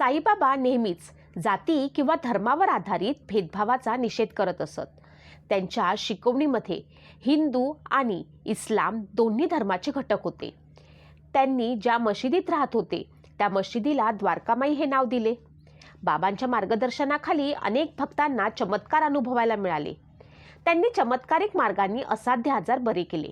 साईबाबा नेहमीच जाती किंवा धर्मावर आधारित भेदभावाचा निषेध करत असत. त्यांच्या शिकवणीमध्ये हिंदू आणि इस्लाम दोन्ही धर्माचे घटक होते. त्यांनी ज्या मशिदीत राहत होते त्या मशिदीला द्वारकामाई हे नाव दिले. बाबांच्या मार्गदर्शनाखाली अनेक भक्तांना चमत्कार अनुभवायला मिळाले. त्यांनी चमत्कारिक मार्गांनी असाध्य आजार बरे केले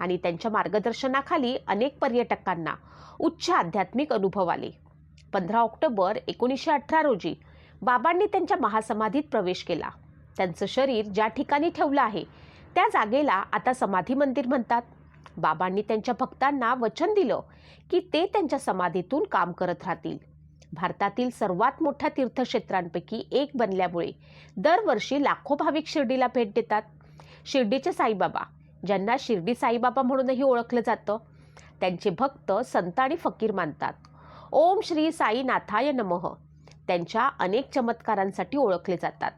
आणि त्यांच्या मार्गदर्शनाखाली अनेक पर्यटकांना उच्च आध्यात्मिक अनुभव आले. पंधरा ऑक्टोबर एकोणीसशे अठरा रोजी बाबांनी त्यांच्या महासमाधीत प्रवेश केला. त्यांचं शरीर ज्या ठिकाणी ठेवलं आहे त्या जागेला आता समाधी मंदिर म्हणतात. बाबांनी त्यांच्या भक्तांना वचन दिलं की ते त्यांच्या समाधीतून काम करत राहतील. भारतातील सर्वात मोठ्या तीर्थक्षेत्रांपैकी एक बनल्यामुळे दरवर्षी लाखो भाविक शिर्डीला भेट देतात. शिर्डीचे साईबाबा ज्यांना शिर्डी साईबाबा म्हणूनही ओळखलं जातं त्यांचे भक्त संत आणि फकीर मानतात. ओम श्री साईनाथाय नमः. त्यांच्या अनेक चमत्कारांसाठी ओळखले जातात.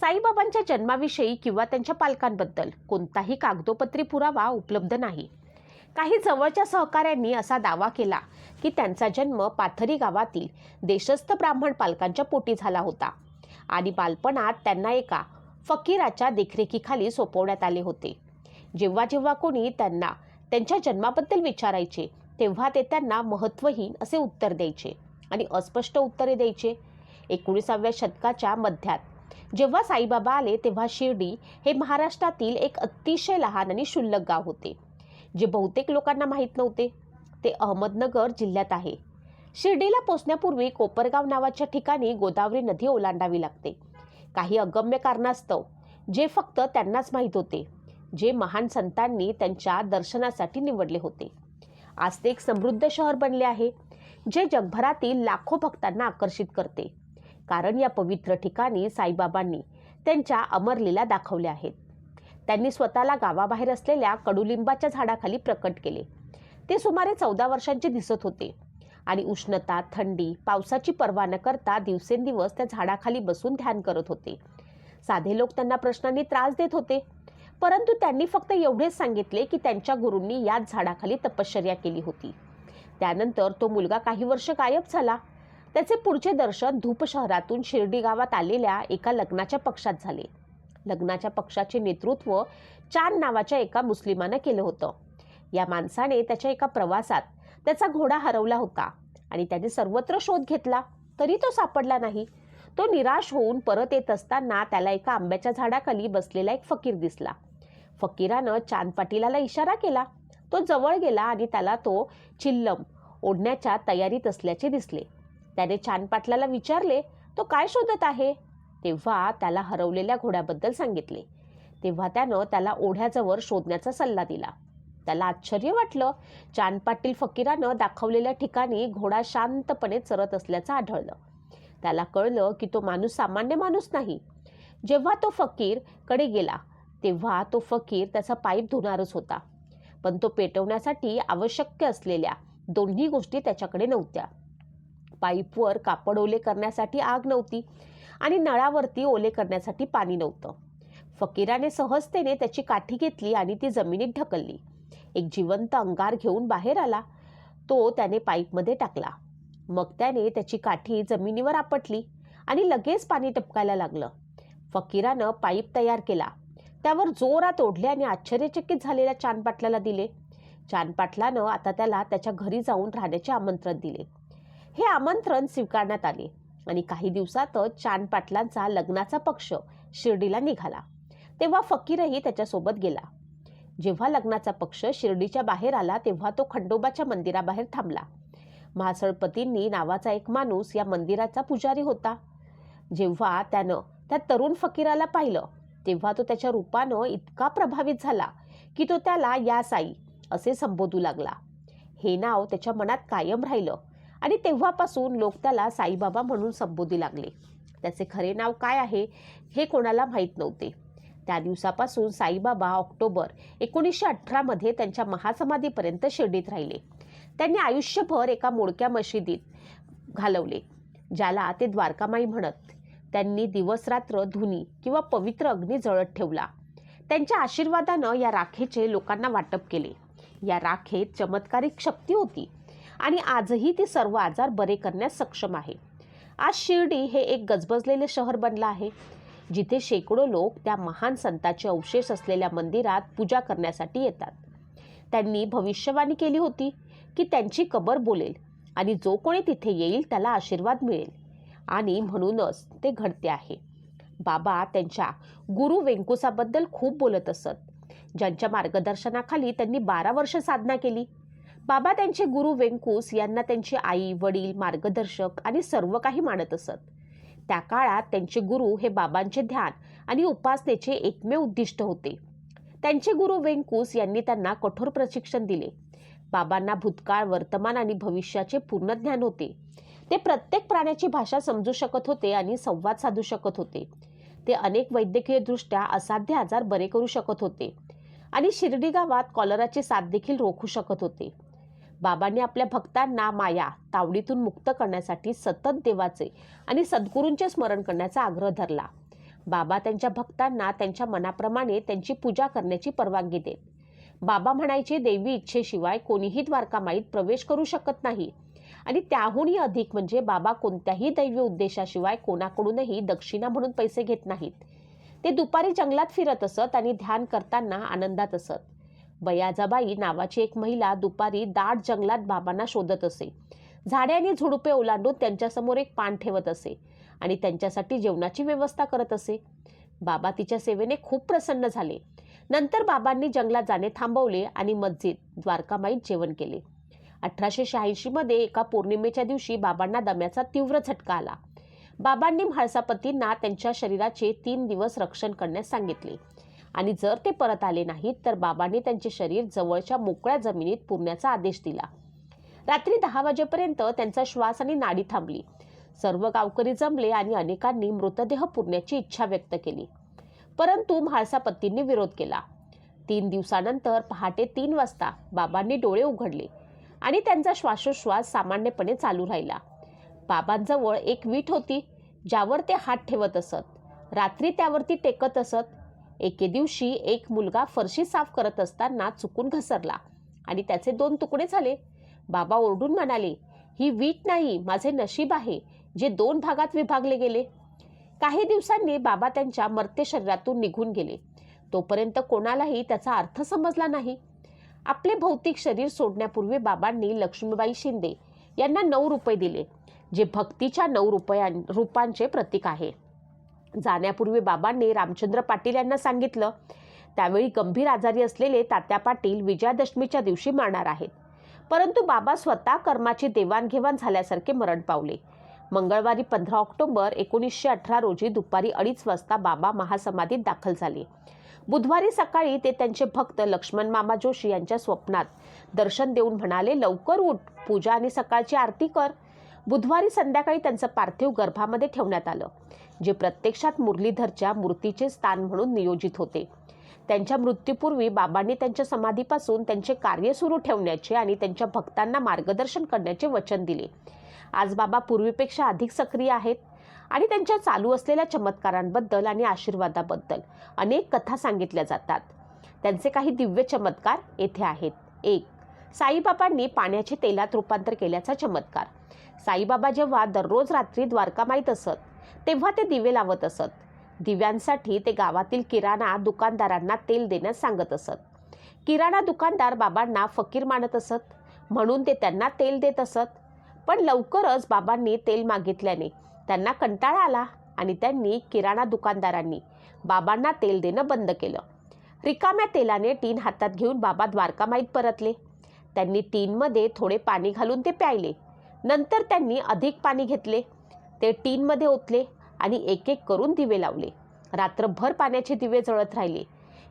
साईबाबांच्या जन्माविषयी किंवा त्यांच्या पालकांबद्दल कोणताही कागदोपत्री पुरावा उपलब्ध नाही. काही जवळच्या सहकाऱ्यांनी असा दावा केला की त्यांचा जन्म पाथरी गावातील देशस्थ ब्राह्मण पालकांच्या पोटी झाला होता आणि बालपणात त्यांना एका फकीराच्या देखरेखीखाली सोपवण्यात आले होते. जेव्हा जेव्हा कोणी त्यांना त्यांच्या जन्माबद्दल विचारायचे तेव्हा ते त्यांना महत्त्वहीन असे उत्तर द्यायचे आणि अस्पष्ट उत्तरे द्यायचे. एकोणीसाव्या शतकाच्या मध्यात जेव्हा साईबाबा आले तेव्हा शिर्डी हे महाराष्ट्रातील एक अतिशय लहान आणि क्षुल्लक गाव होते जे बहुतेक लोकांना माहीत नव्हते. ते अहमदनगर जिल्ह्यात आहे. शिर्डीला पोचण्यापूर्वी कोपरगाव नावाच्या ठिकाणी गोदावरी नदी ओलांडावी लागते. काही अगम्य कारणास्तव जे फक्त त्यांनाच माहीत होते जे महान संतांनी त्यांच्या दर्शनासाठी निवडले होते. आज ते एक समृद्ध शहर बनले आहे जे जगभरातील लाखो भक्तांना आकर्षित करते. कारण या पवित्र ठिकाणी साईबाबांनी त्यांच्या अमरलीला दाखवल्या आहेत. त्यांनी स्वतःला गावाबाहेर असलेल्या कडुलिंबाच्या झाडाखाली प्रकट केले. ते सुमारे चौदा वर्षांचे दिसत होते आणि उष्णता थंडी पावसाची पर्वा न करता दिवसेंदिवस त्या झाडाखाली बसून ध्यान करत होते. साधे लोक त्यांना प्रश्नांनी त्रास देत होते. परंतु त्यांनी फक्त एवढेच सांगितले की त्यांच्या गुरूंनी याच झाडाखाली तपश्चर्या केली होती. त्यानंतर तो मुलगा काही वर्ष गायब झाला. त्याचे पुढचे दर्शन धूप शहरातून शिर्डी गावात आलेल्या एका लग्नाच्या पक्षात झाले. लग्नाच्या पक्षाचे नेतृत्व चांद नावाच्या एका मुस्लिमानं केलं होतं. या माणसाने त्याच्या एका प्रवासात त्याचा घोडा हरवला होता आणि त्याने सर्वत्र शोध घेतला. तरी तो सापडला नाही. तो निराश होऊन परत येत असताना त्याला एका आंब्याच्या झाडाखाली बसलेला एक फकीर दिसला. फकीरानं चांद पाटीलाला इशारा केला. तो जवळ गेला आणि त्याला तो चिल्लम ओढण्याच्या तयारीत असल्याचे दिसले. त्याने चांद पाटलाला विचारले तो काय शोधत आहे? तेव्हा त्याला हरवलेल्या घोड्याबद्दल सांगितले. तेव्हा त्यानं त्याला ओढ्याजवळ शोधण्याचा सल्ला दिला. त्याला आश्चर्य वाटलं. चांद पाटील फकीरानं दाखवलेल्या ठिकाणी घोडा शांतपणे चरत असल्याचं आढळलं. त्याला कळलं की तो माणूस सामान्य माणूस नाही. जेव्हा तो फकीरकडे गेला तेव्हा तो फकीर त्याचा पाईप धुणारच होता. पण तो पेटवण्यासाठी आवश्यक असलेल्या दोन्ही गोष्टी त्याच्याकडे नव्हत्या. पाईपवर कापड ओले करण्यासाठी आग नव्हती आणि नळावरती ओले करण्यासाठी पाणी नव्हतं. फकीराने सहजतेने त्याची काठी घेतली आणि ती जमिनीत ढकलली. एक जिवंत अंगार घेऊन बाहेर आला. तो त्याने पाईपमध्ये टाकला. मग त्याने त्याची काठी जमिनीवर आपटली आणि लगेच पाणी टपकायला लागलं. फकीरानं पाईप तयार केला. त्यावर जोरात ओढले आणि आश्चर्यचकित झालेल्या चांदपाटलाला दिले. चांदपाटलानं आता त्याला त्याच्या घरी जाऊन राहण्याचे आमंत्रण दिले. हे आमंत्रण स्वीकारण्यात आले आणि काही दिवसातच चांदपाटलांचा लग्नाचा पक्ष शिर्डीला निघाला. तेव्हा फकीरही त्याच्यासोबत गेला. जेव्हा लग्नाचा पक्ष शिर्डीच्या बाहेर आला तेव्हा तो खंडोबाच्या मंदिराबाहेर थांबला. महासळपतींनी नावाचा एक माणूस या मंदिराचा पुजारी होता. जेव्हा त्यानं त्या तरुण फकीराला पाहिलं तेव्हा तो त्याच्या रूपानं इतका प्रभावित झाला की तो त्याला या साई असे संबोधू लागला. हे नाव त्याच्या मनात कायम राहिलं आणि तेव्हापासून लोक त्याला साईबाबा म्हणून संबोधू लागले. त्याचे खरे नाव काय आहे हे कोणाला माहीत नव्हते. त्या दिवसापासून साईबाबा ऑक्टोबर एकोणीसशे अठरामध्ये त्यांच्या महासमाधीपर्यंत शिर्डीत राहिले. त्यांनी आयुष्यभर एका मोडक्या मशिदीत घालवले ज्याला ते द्वारकामाई म्हणत. त्यांनी दिवसरात्र धुनी किंवा पवित्र अग्नी जळत ठेवला. त्यांच्या आशीर्वादानं या राखेचे लोकांना वाटप केले. या राखेत चमत्कारिक शक्ती होती आणि आजही ती सर्व आजार बरे करण्यास सक्षम आहे. आज शिर्डी हे एक गजबजलेले शहर बनलं आहे. जिथे शेकडो लोक त्या महान संताचे अवशेष असलेल्या मंदिरात पूजा करण्यासाठी येतात. त्यांनी भविष्यवाणी केली होती की त्यांची कबर बोलेल आणि जो कोणी तिथे येईल त्याला आशीर्वाद मिळेल. आणि म्हणूनच ते घडते आहे. बाबा त्यांच्या गुरु वेंकुसाबद्दल खूप बोलत असत. ज्यांच्या मार्गदर्शनाखाली त्यांनी बारा वर्ष साधना केली. बाबा त्यांचे गुरु वेंकुस यांना त्यांची आई वडील मार्गदर्शक आणि सर्व काही मानत असत. त्या काळात त्यांचे गुरु हे बाबांचे ध्यान आणि उपासनेचे एकमेव उद्दिष्ट होते. त्यांचे गुरु वेंकुस यांनी त्यांना कठोर प्रशिक्षण दिले. बाबांना भूतकाळ वर्तमान आणि भविष्याचे पूर्ण ज्ञान होते. ते प्रत्येक प्राण्याची भाषा समजू शकत होते आणि संवाद साधू शकत होते. ते अनेक वैद्यकीयदृष्ट्या असाध्य आजार बरे करू शकत होते आणि शिर्डी गावात कॉलराची साथ देखील रोखू शकत होते. बाबांनी आपल्या भक्तांना माया तावडीतून मुक्त करण्यासाठी सतत देवाचे आणि सद्गुरूंचे स्मरण करण्याचा आग्रह धरला. बाबा त्यांच्या भक्तांना त्यांच्या मनाप्रमाणे त्यांची पूजा करण्याची परवानगी देत. बाबा म्हणायचे देवी इच्छेशिवाय कोणीही द्वारकामाईत प्रवेश करू शकत नाही. आणि त्याहूनही अधिक म्हणजे बाबा कोणत्याही दैवी उद्देशाशिवाय कोणाकडूनही दक्षिणा म्हणून पैसे घेत नाहीत. ते दुपारी जंगलात फिरत असत आणि ध्यान करताना आनंदात असत. बयाजाबाई नावाची एक महिला दुपारी दाट जंगलात बाबांना शोधत असे. झाडे आणि झुडुपे ओलांडून त्यांच्यासमोर एक पान ठेवत असे आणि त्यांच्यासाठी जेवणाची व्यवस्था करत असे. बाबा तिच्या सेवेने खूप प्रसन्न झाले. नंतर बाबांनी जंगलात जाणे थांबवले आणि मस्जिद द्वारकामाईत जेवण केले. अठराशे शहाऐंशीमध्ये एका पौर्णिमेच्या दिवशी बाबांना दम्याचा तीव्र झटका आला. बाबांनी म्हाळसापतींना त्यांच्या शरीराचे तीन दिवस रक्षण करण्यास सांगितले. आणि जर ते परत आले नाहीत तर बाबांनी त्यांचे शरीर जवळच्या मोकळ्या जमिनीत पुरण्याचा आदेश दिला. रात्री दहा वाजेपर्यंत त्यांचा श्वास आणि नाडी थांबली. सर्व गावकरी जमले आणि अनेकांनी मृतदेह पुरण्याची इच्छा व्यक्त केली. परंतु म्हाळसापत्तींनी विरोध केला. तीन दिवसानंतर पहाटे तीन वाजता बाबांनी डोळे उघडले. आणि त्यांचा श्वासोश्वास सामान्यपणे चालू राहिला. बाबांजवळ एक वीट होती ज्यावर ते हात ठेवत असत. रात्री त्यावरती टेकत असत. एके दिवशी एक मुलगा फरशी साफ करत असताना चुकून घसरला आणि त्याचे दोन तुकडे झाले. बाबा ओरडून म्हणाले ही वीट नाही माझे नशीब आहे जे दोन भागात विभागले गेले. काही दिवसांनी बाबा त्यांच्या मर्त्य शरीरातून निघून गेले. तोपर्यंत कोणालाही त्याचा अर्थ समजला नाही. आपले भौतिक शरीर सोडण्यापूर्वी बाबांनी लक्ष्मीबाई शिंदे यांना नऊ रुपये दिले जे भक्तीच्या नऊ रुपयां रूपांचे प्रतीक आहे. जाण्यापूर्वी बाबांनी रामचंद्र पाटील यांना सांगितलं त्यावेळी गंभीर आजारी असलेले तात्या पाटील विजयादशमीच्या दिवशी मरणार आहेत. परंतु बाबा स्वतः कर्माची देवाणघेवाण झाल्यासारखे मरण पावले. मंगळवारी पंधरा ऑक्टोबर एकोणीसशे अठरा रोजी दुपारी अडीच वाजता बाबा महासमाधीत दाखल झाले. बुधवारी सकाळी ते त्यांचे भक्त लक्ष्मण मामा जोशी यांच्या स्वप्नात दर्शन देऊन म्हणाले लवकर उठ पूजा आणि सकाळची आरती कर. बुधवारी संध्याकाळी त्यांचं पार्थिव गर्भामध्ये ठेवण्यात आलं जे प्रत्यक्षात मुरलीधरच्या मूर्तीचे स्थान म्हणून नियोजित होते. त्यांच्या मृत्यूपूर्वी बाबांनी त्यांच्या समाधीपासून त्यांचे कार्य सुरू ठेवण्याचे आणि त्यांच्या भक्तांना मार्गदर्शन करण्याचे वचन दिले. आज बाबा पूर्वीपेक्षा अधिक सक्रिय आहेत. आणि त्यांच्या चालू असलेल्या चमत्कारांबद्दल आणि आशीर्वादाबद्दल अनेक कथा सांगितल्या जातात. त्यांचे काही दिव्य चमत्कार येथे आहेत. एक साईबाबांनी पाण्याचे तेलात रूपांतर केल्याचा चमत्कार. साईबाबा जेव्हा दररोज रात्री द्वारकामाईत असत तेव्हा ते दिवे लावत असत. दिव्यांसाठी ते गावातील किराणा दुकानदारांना तेल देण्यास सांगत असत. किराणा दुकानदार बाबांना फकीर मानत असत. म्हणून ते त्यांना तेल देत असत. पण लवकरच बाबांनी तेल मागितल्याने त्यांना कंटाळा आला आणि त्यांनी किराणा दुकानदारांनी बाबांना तेल देणं बंद केलं. रिकाम्या तेलाने टीन हातात घेऊन बाबा द्वारकामाईत परतले. त्यांनी टीनमध्ये थोडे पाणी घालून ते प्यायले. नंतर त्यांनी अधिक पाणी घेतले. ते टीनमध्ये ओतले आणि एक एक करून दिवे लावले. रात्रभर पाण्याचे दिवे जळत राहिले.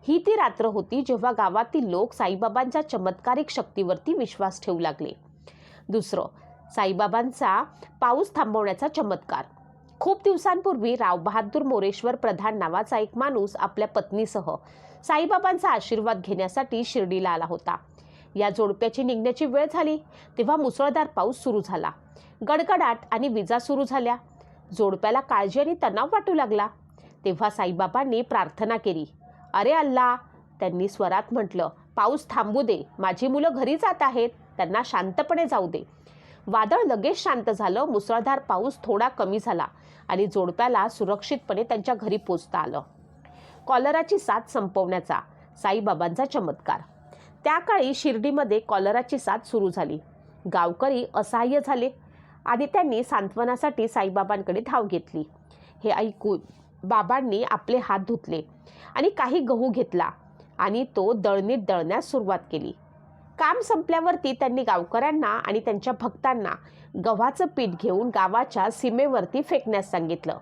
ही ती रात्र होती जेव्हा गावातील लोक साईबाबांच्या चमत्कारिक शक्तीवरती विश्वास ठेवू लागले. दुसरं साईबाबांचा पाऊस थांबवण्याचा चमत्कार. खूप दिवसांपूर्वी रावबहादूर मोरेश्वर प्रधान नावाचा एक माणूस आपल्या पत्नीसह साईबाबांचा आशीर्वाद घेण्यासाठी शिर्डीला आला होता. या जोडप्याची निघण्याची वेळ झाली तेव्हा मुसळधार पाऊस सुरू झाला. गडगडाट आणि विजा सुरू झाल्या. जोडप्याला काळजी आणि तणाव वाटू लागला. तेव्हा साईबाबांनी प्रार्थना केली. अरे अल्ला त्यांनी स्वरात म्हटलं पाऊस थांबू दे. माझी मुलं घरी जात आहेत. त्यांना शांतपणे जाऊ दे. वादळ लगेच शांत झालं. मुसळधार पाऊस थोडा कमी झाला आणि जोडप्याला सुरक्षितपणे त्यांच्या घरी पोचता आलं. कॉलराची साथ संपवण्याचा साईबाबांचा चमत्कार. त्या काळी शिर्डीमध्ये कॉलराची साथ सुरू झाली. गावकरी असहाय्य झाले. आणि त्यांनी सांत्वनासाठी साईबाबांकडे धाव घेतली. हे ऐकून बाबांनी आपले हात धुतले आणि काही गहू घेतला आणि तो दळणीत दळण्यास सुरुवात केली. काम संपल्यावरती त्यांनी गावकऱ्यांना आणि त्यांच्या भक्तांना गव्हाचं पीठ घेऊन गावाच्या सीमेवरती फेकण्यास सांगितलं.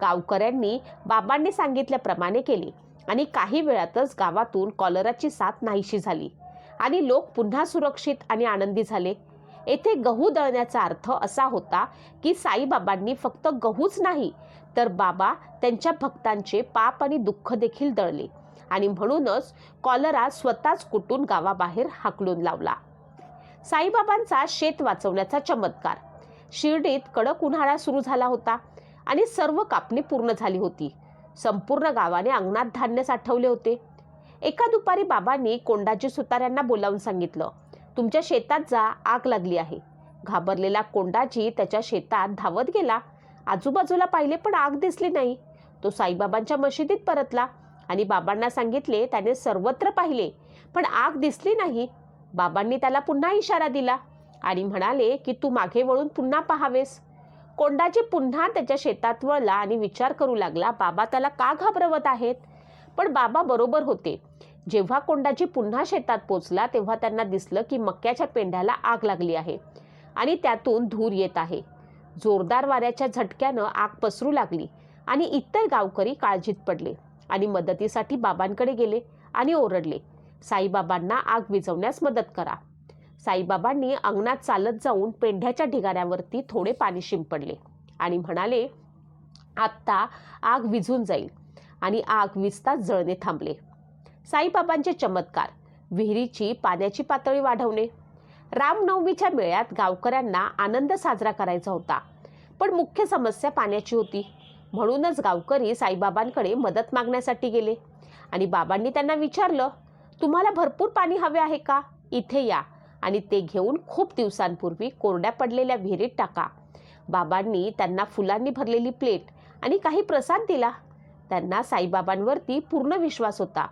गावकऱ्यांनी बाबांनी सांगितल्याप्रमाणे केले आणि काही वेळातच गावातून कॉलराची साथ नाहीशी झाली आणि लोक पुन्हा सुरक्षित आणि आनंदी झाले. येथे गहू दळण्याचा अर्थ असा होता की साईबाबांनी फक्त गहूच नाही तर बाबा त्यांच्या भक्तांचे पाप आणि दुःख देखील दळले. आणि म्हणूनच कॉलरा स्वतःच कुटून गावाबाहेर हाकलून लावला. साईबाबांचा शेत वाचवण्याचा चमत्कार. शिर्डीत कडक उन्हाळा सुरू झाला होता आणि सर्व कापणी पूर्ण झाली होती. संपूर्ण गावाने अंगणात धान्य साठवले होते. एका दुपारी बाबांनी कोंडाजी सुतार्यांना बोलावून सांगितलं तुमच्या शेतात जा आग लागली आहे. घाबरलेला कोंडाजी त्याच्या शेतात धावत गेला. आजूबाजूला पाहिले पण आग दिसली नाही. तो साईबाबांच्या मशिदीत परतला. आणि बाबांना सांगितले त्याने सर्वत्र पाहिले. पण आग दिसली नाही. बाबांनी त्याला पुन्हा इशारा दिला आणि म्हणाले की तू मागे वळून पुन्हा पाहावेस. कोंडाजी पुन्हा त्याच्या शेतात वळला आणि विचार करू लागला बाबा त्याला का घाबरवत आहेत? पण बाबा बरोबर होते. जेव्हा कोंडाजी पुन्हा शेतात पोचला तेव्हा त्यांना दिसलं की मक्याच्या पेंढ्याला आग लागली आहे आणि त्यातून धूर येत आहे. जोरदार वाऱ्याच्या झटक्यानं आग पसरू लागली आणि इतर गावकरी काळजीत पडले. आणि मदतीसाठी बाबांकडे गेले आणि ओरडले साईबाबांना आग विझवण्यास मदत करा. साईबाबांनी अंगणात चालत जाऊन पेंढ्याच्या ढिगाऱ्यावरती थोडे पाणी शिंपडले आणि म्हणाले आत्ता आग विझून जाईल. आणि आग विजताच जळणे थांबले. साईबाबांचे चमत्कार विहिरीची पाण्याची पातळी वाढवणे. रामनवमीच्या मेळ्यात गावकऱ्यांना आनंद साजरा करायचा होता पण मुख्य समस्या पाण्याची होती. म्हणूनच गावकरी साईबाबांकडे मदत मागण्यासाठी गेले. आणि बाबांनी त्यांना विचारलं तुम्हाला भरपूर पाणी हवे आहे का? इथे या. आणि ते घेऊन खूप दिवसांपूर्वी कोरड्या पडलेल्या विहिरीत टाका. बाबांनी त्यांना फुलांनी भरलेली प्लेट आणि काही प्रसाद दिला. त्यांना साईबाबांवरती पूर्ण विश्वास होता.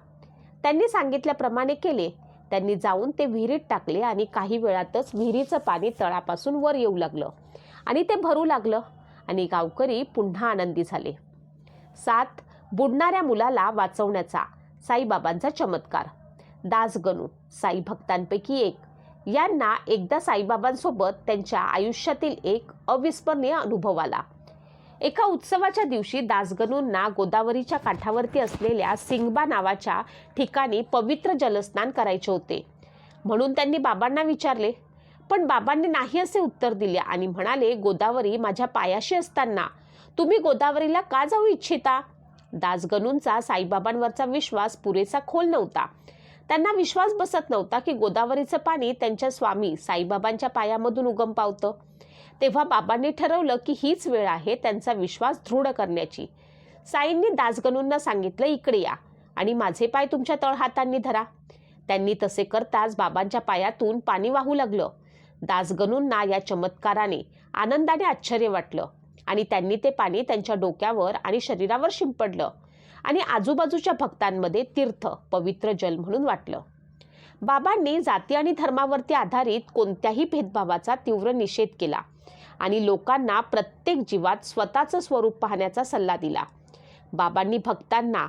त्यांनी सांगितल्याप्रमाणे केले. त्यांनी जाऊन ते विहिरीत टाकले आणि काही वेळातच विहिरीचं पाणी तळापासून वर येऊ लागलं. आणि ते भरू लागलं. आणि गावकरी पुन्हा आनंदी झाले. सात बुडणाऱ्या मुलाला वाचवण्याचा साईबाबांचा चमत्कार. दासगणू साई भक्तांपैकी एक. यांना एकदा साईबाबांसोबत त्यांच्या आयुष्यातील एक अविस्मरणीय अनुभव आला. एका उत्सवाच्या दिवशी दासगणूंना गोदावरीच्या काठावरती असलेल्या सिंगबा नावाच्या ठिकाणी पवित्र जलस्नान करायचे होते. म्हणून त्यांनी बाबांना विचारले पण बाबांनी नाही असे उत्तर दिले. आणि म्हणाले गोदावरी माझ्या पायाशी असताना. तुम्ही गोदावरीला का जाऊ इच्छिता? दासगणूंचा साईबाबांवरचा विश्वास पुरेसा खोल नव्हता. त्यांना विश्वास बसत नव्हता की गोदावरीचं पाणी त्यांच्या स्वामी साईबाबांच्या पायामधून उगम पावतं. तेव्हा बाबांनी ठरवलं की हीच वेळ आहे त्यांचा विश्वास दृढ करण्याची. साईंनी दासगणूंना सांगितलं इकडे या आणि माझे पाय तुमच्या तळहातांनी धरा. त्यांनी तसे करताच बाबांच्या पायातून पाणी वाहू लागलं. दासगणूंना या चमत्काराने आनंदाने आश्चर्य वाटलं. आणि त्यांनी ते पाणी त्यांच्या डोक्यावर आणि शरीरावर शिंपडलं. आणि आजूबाजूच्या भक्तांमध्ये तीर्थ पवित्र जल म्हणून वाटलं. बाबांनी जाती आणि धर्मावरती आधारित कोणत्याही भेदभावाचा तीव्र निषेध केला. आणि लोकांना प्रत्येक जीवात स्वतःचं स्वरूप पाहण्याचा सल्ला दिला. बाबांनी भक्तांना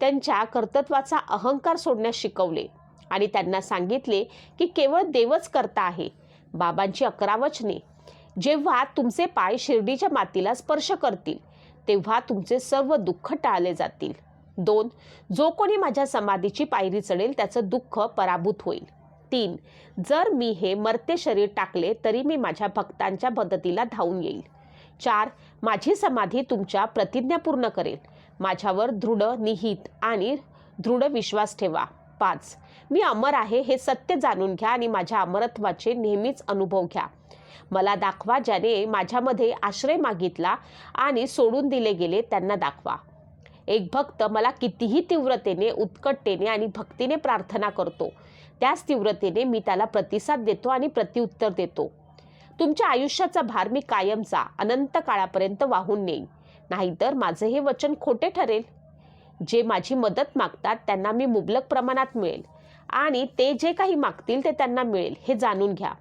त्यांच्या कर्तृत्वाचा अहंकार सोडण्यास शिकवले. आणि त्यांना सांगितले की केवळ देवच करता आहे. बाबांची अकरा वचने. जेव्हा तुमचे पाय शिर्डीच्या मातीला स्पर्श करतील तेव्हा तुमचे सर्व दुःख टाळले जातील. दोन जो कोणी माझ्या समाधीची पायरी चढेल त्याचं दुःख पराभूत होईल. तीन जर मी हे मर्ते शरीर टाकले तरी मी माझ्या भक्तांच्या मदतीला धावून येईल. चार माझी समाधी तुमच्या प्रतिज्ञा पूर्ण करेल. माझ्यावर दृढ निहित आणि दृढ विश्वास ठेवा. पाच मी अमर आहे हे सत्य जाणून घ्या आणि माझ्या अमरत्वाचे नेहमीच अनुभव घ्या. मला दाखवा ज्याने माझ्यामध्ये आश्रय मागितला आणि सोडून दिले गेले त्यांना दाखवा. एक भक्त मला कितीही तीव्रतेने उत्कटतेने आणि भक्तीने प्रार्थना करतो. त्याच तीव्रतेने मी त्याला प्रतिसाद देतो आणि प्रत्युत्तर देतो. तुमच्या आयुष्याचा भार मी कायमचा अनंत काळापर्यंत वाहून नेईन. नाहीतर माझे हे वचन खोटे ठरेल. जे माझी मदत मागतात त्यांना मी मुबलक प्रमाणात मिळेल. आणि ते जे काही मागतील ते त्यांना मिळेल हे जाणून घ्या.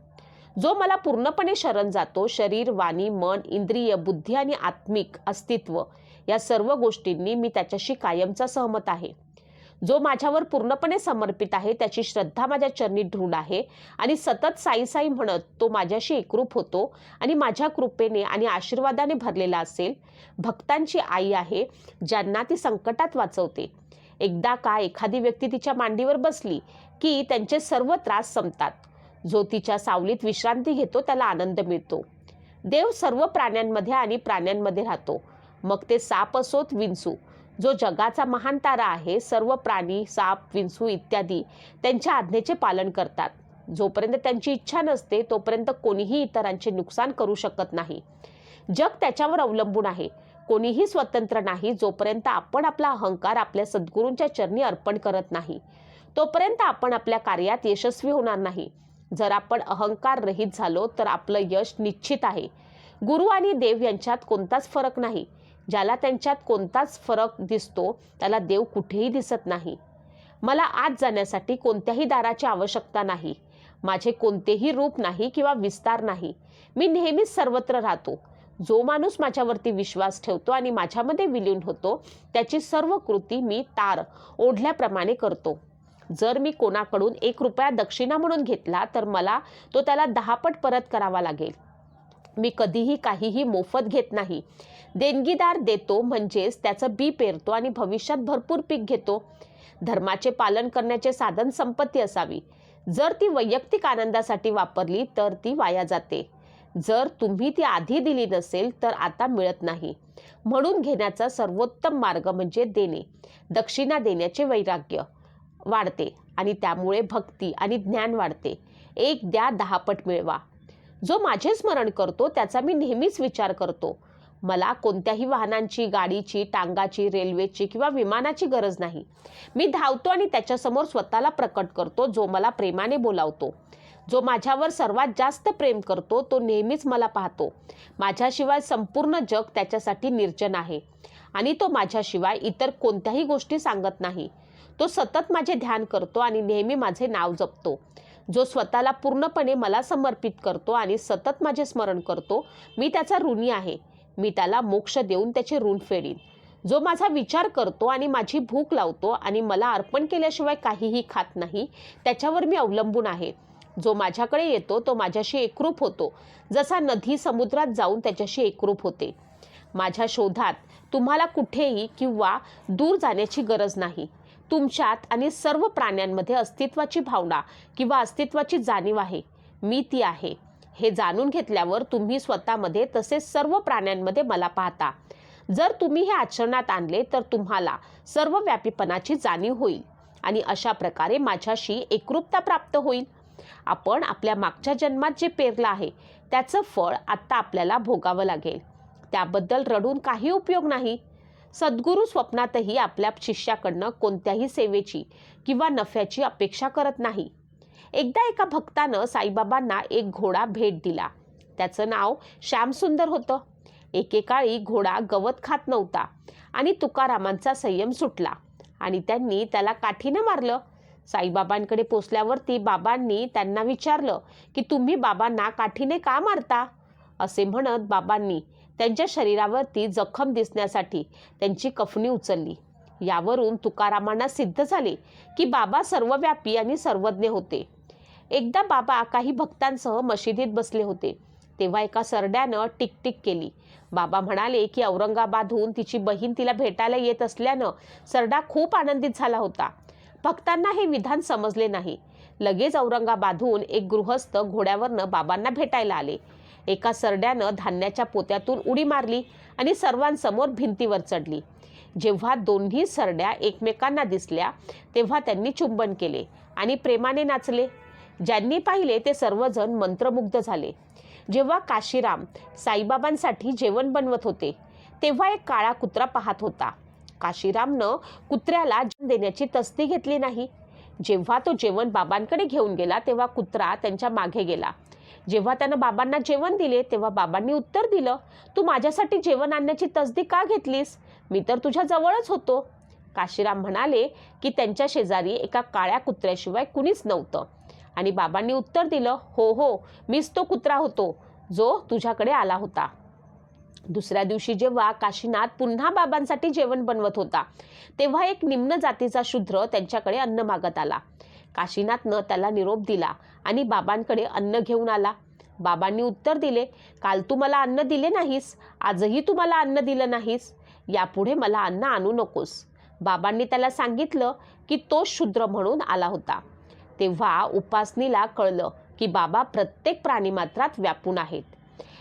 जो मला पूर्णपणे शरण जातो शरीर वाणी मन इंद्रिय बुद्धी आणि आत्मिक अस्तित्व या सर्व गोष्टींनी मी त्याच्याशी कायमचा सहमत आहे. जो माझ्यावर पूर्णपणे समर्पित आहे त्याची श्रद्धा माझ्या चरणी ढृढ आहे आणि सतत साई साई म्हणत तो माझ्याशी एकरूप होतो आणि माझ्या कृपेने आणि आशीर्वादाने भरलेला असेल भक्तांची आई आहे ज्यांना ती संकटात वाचवते. एकदा का एखादी व्यक्ती तिच्या मांडीवर बसली की त्यांचे सर्व त्रास संपतात. जो तिच्या सावलीत विश्रांती घेतो त्याला आनंद मिळतो. देव सर्व प्राण्यांमध्ये आणि प्राण्यांमध्ये राहतो. मग ते साप असोत विंचू. जो जगाचा महान तारा आहे सर्व प्राणी साप विंचू इत्यादी त्यांच्या आज्ञेचे पालन करतात. जोपर्यंत त्यांची इच्छा नसते तोपर्यंत कोणीही इतरांचे नुकसान करू शकत नाही. जग त्याच्यावर अवलंबून आहे. कोणीही स्वतंत्र नाही जोपर्यंत आपण आपला अहंकार आपल्या सद्गुरूंच्या चरणी अर्पण करत नाही तोपर्यंत आपण आपल्या कार्यात यशस्वी होणार नाही. जर आपण अहंकार रहित झालो तर आपलं यश निश्चित आहे. गुरु आणि देव यांच्यात कोणताच फरक नाही. ज्याला त्यांच्यात कोणताच फरक दिसतो त्याला देव कुठेही दिसत नाही. मला आत जाण्यासाठी कोणत्याही दाराची आवश्यकता नाही. माझे कोणतेही रूप नाही किंवा विस्तार नाही. मी नेहमीच सर्वत्र राहतो. जो माणूस माझ्यावरती विश्वास ठेवतो आणि माझ्यामध्ये विलीन होतो त्याची सर्व कृती मी तार ओढल्याप्रमाणे करतो. जर मी कोणाकडून एक रुपया दक्षिणा म्हणून घेतला तर मला तो त्याला दहापट परत करावा लागेल. मी कधीही काहीही मोफत घेत नाही. देणगीदार देतो म्हणजेच त्याचं बी पेरतो आणि भविष्यात भरपूर पीक घेतो. धर्माचे पालन करण्याचे साधन संपत्ती असावी. जर ती वैयक्तिक आनंदासाठी वापरली तर ती वाया जाते. जर तुम्ही ती आधी दिली नसेल तर आता मिळत नाही. म्हणून घेण्याचा सर्वोत्तम मार्ग म्हणजे देणे. दक्षिणा देण्याचे वैराग्य वाढते आणि त्यामुळे भक्ती आणि ज्ञान वाढते. एक द्या दहापट मिळवा. जो माझे स्मरण करतो त्याचा मी नेहमीच विचार करतो. मला कोणत्याही वाहनांची गाडीची टांगाची रेल्वेची किंवा विमानाची गरज नाही. मी धावतो आणि त्याच्यासमोर स्वतःला प्रकट करतो जो मला प्रेमाने बोलावतो. जो माझ्यावर सर्वात जास्त प्रेम करतो तो नेहमीच मला पाहतो. माझ्याशिवाय संपूर्ण जग त्याच्यासाठी निर्जन आहे आणि तो माझ्याशिवाय इतर कोणत्याही गोष्टी सांगत नाही. तो सतत माझे ध्यान करतो आणि नेहमी माझे नाव जपतो. जो स्वतःला पूर्णपणे मला समर्पित करतो आणि सतत माझे स्मरण करतो मी त्याचा ऋणी आहे. मी त्याला मोक्ष देऊन त्याचे ऋण फेडीन. जो माझा विचार करतो आणि माझी भूक लावतो आणि मला अर्पण केल्याशिवाय काहीही खात नाही त्याच्यावर मी अवलंबून आहे. जो माझ्याकडे येतो तो माझ्याशी एकरूप होतो. जसा नदी समुद्रात जाऊन त्याच्याशी एकरूप होते. माझ्या शोधात तुम्हाला कुठेही किंवा दूर जाण्याची गरज नाही. तुमच्यात आणि सर्व प्राण्यांमध्ये अस्तित्वाची भावना किंवा अस्तित्वाची जाणीव आहे. मी ती आहे. हे जाणून घेतल्यावर तुम्ही स्वतःमध्ये तसेच सर्व प्राण्यांमध्ये मला पाहता. जर तुम्ही हे आचरणात आणले तर तुम्हाला सर्व व्यापीपणाची जाणीव होईल आणि अशा प्रकारे माझ्याशी एकरूपता प्राप्त होईल. आपण आपल्या मागच्या जन्मात जे पेरलं आहे त्याचं फळ आत्ता आपल्याला भोगावं लागेल. त्याबद्दल रडून काही उपयोग नाही. सद्गुरू स्वप्नातही आपल्या शिष्याकडनं कोणत्याही सेवेची किंवा नफ्याची अपेक्षा करत नाही. एकदा एका भक्तानं साईबाबांना एक घोडा भेट दिला. त्याचं नाव श्यामसुंदर होतं. एकेकाळी घोडा गवत खात नव्हता आणि तुकारामांचा संयम सुटला आणि त्यांनी त्याला काठीनं मारलं. साईबाबांकडे पोचल्यावरती बाबांनी त्यांना विचारलं की तुम्ही बाबांना काठीने का मारता? असे म्हणत बाबांनी त्यांच्या शरीरावरती जखम दिसण्यासाठी त्यांची कफनी उचलली. यावरून तुकारामांना सिद्ध झाले की बाबा सर्वव्यापी आणि सर्वज्ञ होते. एकदा बाबा काही भक्तांसह मशिदीत बसले होते. तेव्हा एका सरड्यानं टिकटिक केली. बाबा म्हणाले की औरंगाबादहून तिची बहीण तिला भेटायला येत असल्यानं सरडा खूप आनंदित झाला होता. भक्तांना हे विधान समजले नाही. लगेच औरंगाबादहून एक गृहस्थ घोड्यावरनं बाबांना भेटायला आले. एका सरड्यानं धान्याच्या पोत्यातून उडी मारली आणि सर्वांसमोर भिंतीवर चढली. जेव्हा दोन्ही सरड्या एकमेकांना दिसल्या तेव्हा त्यांनी चुंबन केले आणि प्रेमाने नाचले. ज्यांनी पाहिले ते सर्वजण मंत्रमुग्ध झाले. जेव्हा काशीराम साईबाबांसाठी जेवण बनवत होते तेव्हा एक काळा कुत्रा पाहत होता. काशीरामनं कुत्र्याला जेवण देण्याची तस्ती घेतली नाही. जेव्हा तो जेवण बाबांकडे घेऊन गेला तेव्हा कुत्रा त्यांच्या मागे गेला. जेव्हा त्यानं बाबांना जेवण दिले तेव्हा बाबांनी उत्तर दिलं तू माझ्यासाठी जेवण आणण्याची तसदी का घेतलीस? मी तर तुझ्या जवळच होतो. काशीराम म्हणाले की त्यांच्या शेजारी एका काळ्या कुत्र्याशिवाय कुणीच नव्हतं. आणि बाबांनी उत्तर दिलं हो हो मीच तो कुत्रा होतो जो तुझ्याकडे आला होता. दुसऱ्या दिवशी जेव्हा काशीनाथ पुन्हा बाबांसाठी जेवण बनवत होता तेव्हा एक निम्न जातीचा शूद्र त्यांच्याकडे अन्न मागत आला. काशीनाथनं त्याला निरोप दिला आणि बाबांकडे अन्न घेऊन आला. बाबांनी उत्तर दिले काल तू मला अन्न दिले नाहीस आजही तू मला अन्न दिलं नाहीस यापुढे मला अन्न आणू नकोस. बाबांनी त्याला सांगितलं की तो शूद्र म्हणून आला होता. तेव्हा उपासनीला कळलं की बाबा प्रत्येक प्राणीमात्रात व्यापून आहेत.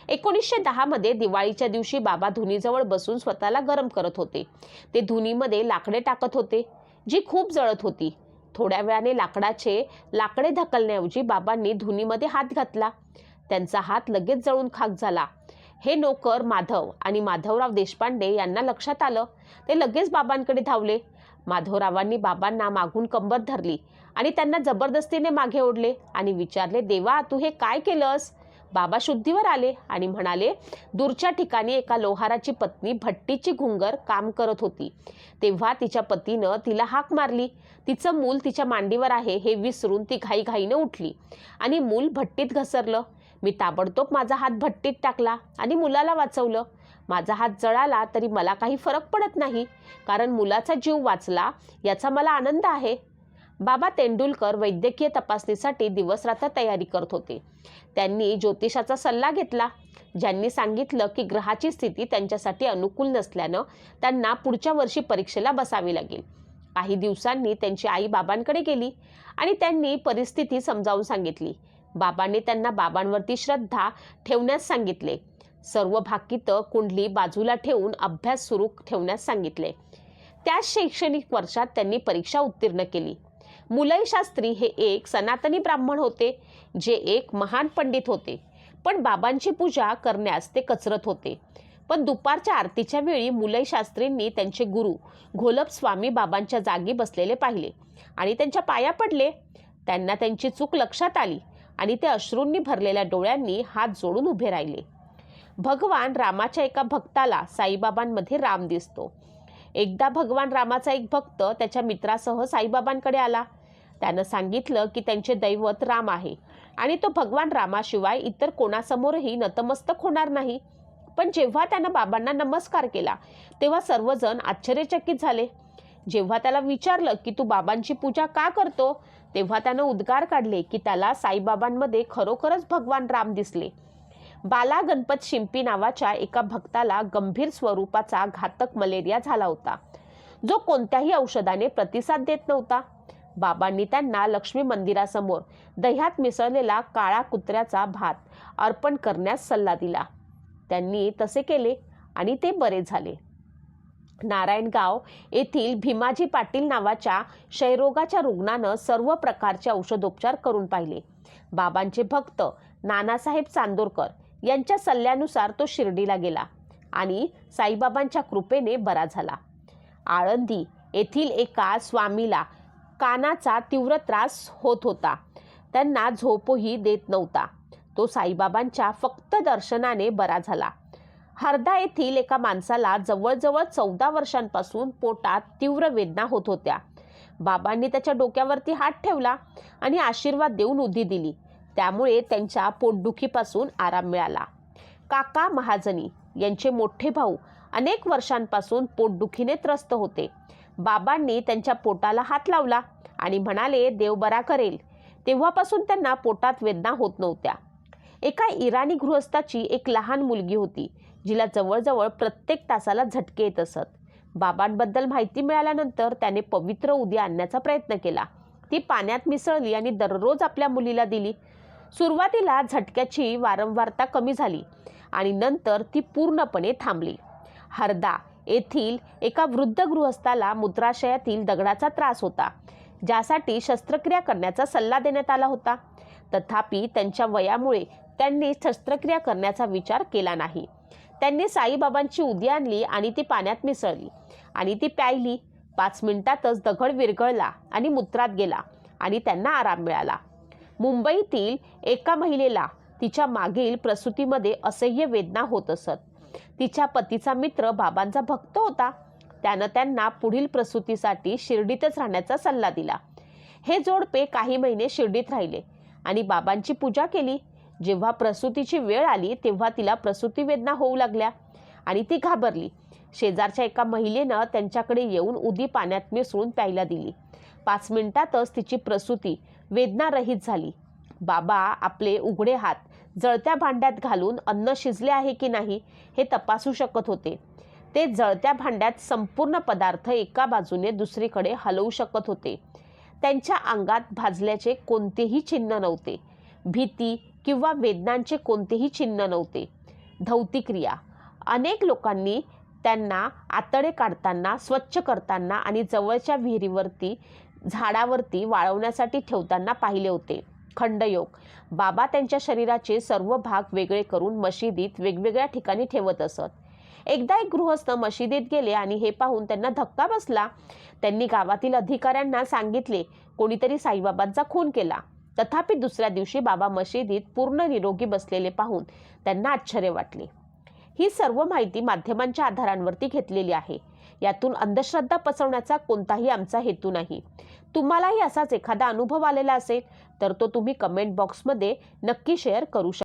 एकोणीसशे दहामध्ये दिवाळीच्या दिवशी बाबा धुनीजवळ बसून स्वतःला गरम करत होते. ते धुनीमध्ये लाकडे टाकत होते जी खूप जळत होती. थोड्या वेळाने लाकडाचे लाकडे ढकलण्याऐवजी बाबांनी धुनीमध्ये हात घातला. त्यांचा हात लगेच जळून खाक झाला. हे नोकर माधव आणि माधवराव देशपांडे यांना लक्षात आलं. ते लगेच बाबांकडे धावले. माधवरावांनी बाबांना मागून कंबर धरली आणि त्यांना जबरदस्तीने मागे ओढले आणि विचारले देवा तू हे काय केलंस? बाबा शुद्धीवर आले आणि म्हणाले दूरच्या ठिकाणी एका लोहाराची पत्नी भट्टीची घुंगर काम करत होती. तेव्हा तिच्या पतीनं तिला हाक मारली. तिचं मूल तिच्या मांडीवर आहे हे विसरून ती घाईघाईनं उठली आणि मूल भट्टीत घसरलं. मी ताबडतोब माझा हात भट्टीत टाकला आणि मुलाला वाचवलं. माझा हात जळाला तरी मला काही फरक पडत नाही. कारण मुलाचा जीव वाचला याचा मला आनंद आहे. बाबा तेंडुलकर वैद्यकीय तपासणीसाठी दिवसरात्र तयारी करत होते. त्यांनी ज्योतिषाचा सल्ला घेतला. ज्यांनी सांगितलं की ग्रहाची स्थिती त्यांच्यासाठी अनुकूल नसल्यानं त्यांना पुढच्या वर्षी परीक्षेला बसावी लागेल. काही दिवसांनी त्यांची आई बाबांकडे गेली आणि त्यांनी परिस्थिती समजावून सांगितली. बाबांनी त्यांना बाबांवरती श्रद्धा ठेवण्यास सांगितले. सर्व भाकितं कुंडली बाजूला ठेवून अभ्यास सुरू ठेवण्यास सांगितले. त्याच शैक्षणिक वर्षात त्यांनी परीक्षा उत्तीर्ण केली. मुलई शास्त्री हे एक सनातनी ब्राह्मण होते जे एक महान पंडित होते. पण बाबांची पूजा करण्यास ते कचरत होते. पण दुपारच्या आरतीच्या वेळी मुलई शास्त्रींनी त्यांचे गुरु घोलप स्वामी बाबांच्या जागी बसलेले पाहिले आणि त्यांच्या पाया पडले. त्यांना त्यांची चूक लक्षात आली आणि ते अश्रूंनी भरलेल्या डोळ्यांनी हात जोडून उभे राहिले. भगवान रामाच्या एका भक्ताला साईबाबांमध्ये राम दिसतो. एकदा भगवान रामाचा एक भक्त त्याच्या मित्रासह साईबाबांकडे आला. त्यानं सांगितलं की त्यांचे दैवत राम आहे. आणि तो भगवान रामाशिवाय इतर कोणासमोरही नतमस्तक होणार नाही. पण जेव्हा त्यानं बाबांना नमस्कार केला तेव्हा सर्वजण आश्चर्यचकित झाले. जेव्हा त्याला विचारलं की तू बाबांची पूजा का करतो तेव्हा त्यानं उद्गार काढले की त्याला साईबाबांमध्ये खरोखरच भगवान राम दिसले. बाला गणपत शिंपी नावाच्या एका भक्ताला गंभीर स्वरूपाचा घातक मलेरिया झाला होता. जो कोणत्याही औषधाने प्रतिसाद देत नव्हता. बाबांनी त्यांना लक्ष्मी मंदिरासमोर दह्यात मिसळलेला काळा कुत्र्याचा भात अर्पण करण्यास सल्ला दिला. त्यांनी तसे केले आणि ते बरे झाले. नारायणगाव येथील भीमाजी पाटील नावाच्या क्षयरोगाच्या रुग्णानं सर्व प्रकारचे औषधोपचार करून पाहिले. बाबांचे भक्त नानासाहेब चांदोरकर यांच्या सल्ल्यानुसार तो शिर्डीला गेला आणि साईबाबांच्या कृपेने बरा झाला. आळंदी येथील एका स्वामीला कानाचा तीव्र त्रास होत होता. त्यांना झोपही देत नव्हता. तो साईबाबांच्या फक्त दर्शनाने बरा झाला. हरदा येथील एका माणसाला जवळजवळ चौदा वर्षांपासून पोटात तीव्र वेदना होत होत्या. बाबांनी त्याच्या डोक्यावरती हात ठेवला आणि आशीर्वाद देऊन उधी दिली. त्यामुळे त्यांच्या पोटदुखीपासून आराम मिळाला. काका महाजनी यांचे मोठे भाऊ अनेक वर्षांपासून पोटदुखीने त्रस्त होते. बाबांनी त्यांच्या पोटाला हात लावला आणि म्हणाले देव बरा करेल. तेव्हापासून त्यांना पोटात वेदना होत नव्हत्या. एका इराणी गृहस्थाची एक लहान मुलगी होती जिला जवळजवळ प्रत्येक तासाला झटके येत असत. बाबांबद्दल माहिती मिळाल्यानंतर त्याने पवित्र उदी आणण्याचा प्रयत्न केला. ती पाण्यात मिसळली आणि दररोज आपल्या मुलीला दिली. सुरुवातीला झटक्याची वारंवारता कमी झाली आणि नंतर ती पूर्णपणे थांबली. हरदा येथील एका वृद्ध गृहस्थाला मूत्राशयातील दगडाचा त्रास होता ज्यासाठी शस्त्रक्रिया करण्याचा सल्ला देण्यात आला होता. तथापि त्यांच्या वयामुळे त्यांनी शस्त्रक्रिया करण्याचा विचार केला नाही. त्यांनी साईबाबांची उदी आणली आणि ती पाण्यात मिसळली आणि ती प्यायली. पाच मिनिटातच दगड विरघळला आणि मूत्रात गेला आणि त्यांना आराम मिळाला. मुंबईतील एका महिलेला तिच्या मागील प्रसूतीमध्ये असह्य वेदना होत असत. तिच्या पतीचा मित्र बाबांचा भक्त होता. त्यानं त्यांना पुढील प्रसूतीसाठी शिर्डीतच राहण्याचा सल्ला दिला. हे जोडपे काही महिने शिर्डीत राहिले आणि बाबांची पूजा केली. जेव्हा प्रसूतीची वेळ आली तेव्हा तिला प्रसूती वेदना होऊ लागल्या आणि ती घाबरली. शेजारच्या एका महिलेनं त्यांच्याकडे येऊन उदी पाण्यात मिसळून प्यायला दिली. पाच मिनिटातच तिची प्रसूती वेदनारहित झाली. बाबा आपले उघडे हात जळत्या भांड्यात घालून अन्न शिजले आहे की नाही हे तपासू शकत होते. ते जळत्या भांड्यात संपूर्ण पदार्थ एका बाजूने दुसरीकडे हलवू शकत होते. त्यांच्या अंगात भाजल्याचे कोणतेही चिन्ह नव्हते. भीती किंवा वेदनांचे कोणतेही चिन्ह नव्हते. धौती क्रिया अनेक लोकांनी त्यांना आतडे काढताना स्वच्छ करताना आणि जवळच्या विहिरीवरती झाडावरती वाळवण्यासाठी ठेवताना पाहिले होते. खंडयोग बाबा त्यांच्या शरीराचे सर्व भाग वेगळे करून मशिदीत वेगवेगळ्या ठिकाणी ठेवत असत. एकदा एक गृहस्थ मशिदीत गेले आणि हे पाहून त्यांना धक्का बसला. त्यांनी गावातील अधिकाऱ्यांना सांगितले कोणीतरी साईबाबांचा खून केला. तथापि दुसऱ्या दिवशी बाबा मशिदीत पूर्ण निरोगी बसलेले पाहून त्यांना आश्चर्य वाटले. ही सर्व माहिती माध्यमांच्या आधारांवरती घेतलेली आहे. यातून अंधश्रद्धा पसरवण्याचा कोणताही आमचा हेतू नाही. तुम्हालाही असाच एखादा अनुभव आलेला असेल? तर तो तुम्ही कमेंट बॉक्समध्ये नक्की शेअर करू शकता.